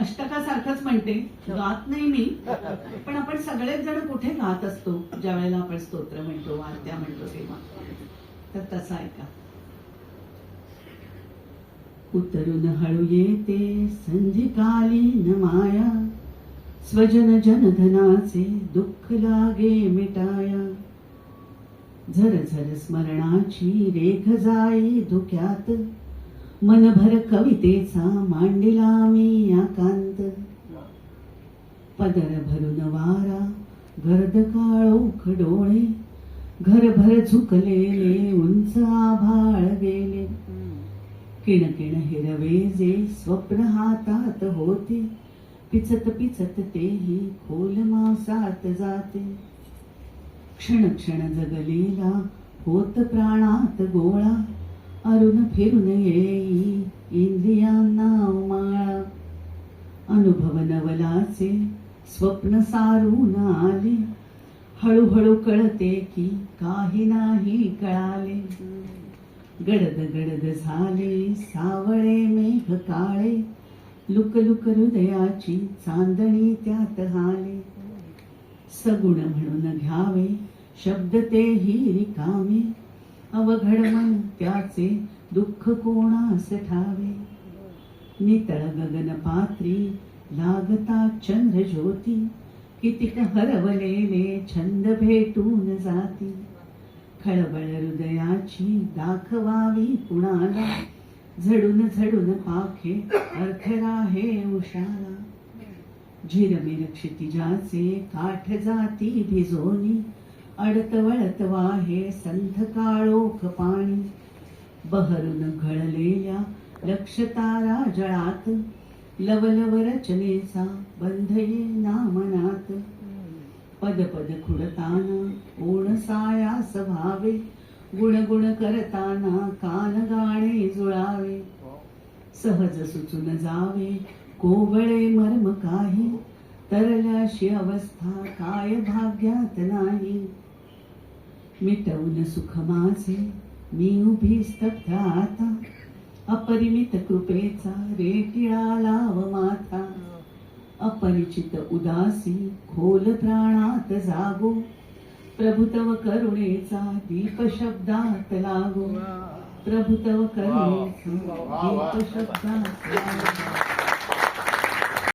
अष्टकासारखंच म्हणते गात नाही मी. पण आपण सगळेच जण कुठे गात असतो? ज्या वेळेला आपण स्तोत्र म्हणतो वारत्या म्हणतो तेव्हा. तर तसा ऐका. उतरून हळू येते संधिकाली न माया स्वजन जनधनाचे दुःख लागे मिटाया. झर झर स्मरणाची रेख जाई धुक्यात मनभर कवितेचा मांडिला मी आकांत. पदर भरून वारा गर्द काळोख डोळे घरभर झुकलेले उंच आभाळ गेले किणकिण हिरवे जे स्वप्न हातात होते पिचत पिचत तेही खोल मांसात जाते. क्षण क्षण जगलेला होत प्राणात गोळा अरुण फिरून येई इंद्रियांना माळा अनुभव नवलाचे स्वप्न सारून आले हळूहळू कळते की काही नाही कळाले गडद गडद झाले सावळे मेघ काळे लुक लुक हृदयाची चांदणी त्यात हाले सगुण म्हणून घ्यावे शब्द तेही रिकामे अवघड मन त्याचे दुःख कोणास ठावे? नितळ गगन पात्री लागता चंद्र ज्योती कितीक हरवलेले छंद भेटून जाती. खळबळ हृदयाची दाखवावी कुणाला? झडून झडून पाखे अर्थरा हे उशाला झिरमिर क्षितिजाचे काठ जाती भिजोनी अडत वळत वाहे संथ काळोख पाणी बहरून घळलेल्या लक्ष तारा जळात लवलव रचनेचा बंध ये मनात पद पद खुडताना ओण सायास व्हावे गुण गुण करताना कान गाणे जुळावे. सहज सुचून जावे कोवळे मर्म काही तरल्याशी अवस्था काय भाग्यात नाही. मिटवून सुख माझे मी उभी स्तब्ध आता. अपरिमित कृपेचा रेटिळा लाव माथा अपरिचित उदासी खोल प्राणात जागो. प्रभुतव करुणेचा दीप शब्दात लागो. प्रभुतव करुणेचा दीप शब्दात लागो.